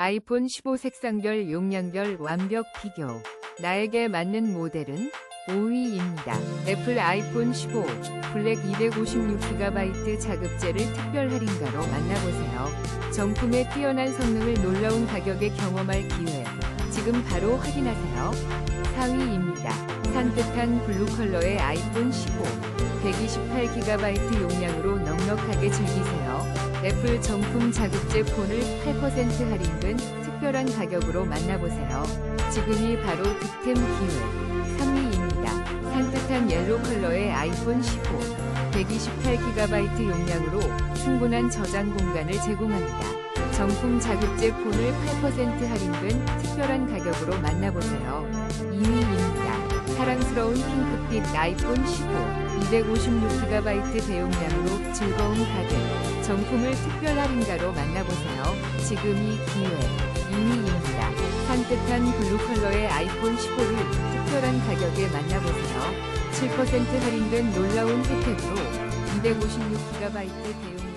아이폰 15 색상별 용량별 완벽 비교. 나에게 맞는 모델은 5위입니다. 애플 아이폰 15 블랙 256GB 자급제를 특별 할인가로 만나보세요. 정품의 뛰어난 성능을 놀라운 가격에 경험할 기회. 지금 바로 확인하세요. 4위입니다. 산뜻한 블루 컬러의 아이폰 15 128GB 용량으로 넉넉하게 즐기세요. 애플 정품 자급제 폰을 8% 할인된 특별한 가격으로 만나보세요. 지금이 바로 득템 기회. 3위입니다. 산뜻한 옐로 컬러의 아이폰 15 128GB 용량으로 충분한 저장 공간을 제공합니다. 정품 자급제 폰을 8% 할인된 특별한 가격으로 만나보세요. 2위입니다. 사랑스러운 핑크빛 아이폰 15 256GB 대용량으로 즐거운 가격 정품을 특별 할인가로 만나보세요. 지금이 기회 2위입니다. 산뜻한 블루 컬러의 아이폰 15를 특별한 가격에 만나보세요. 7% 할인된 놀라운 혜택으로 256GB 대용량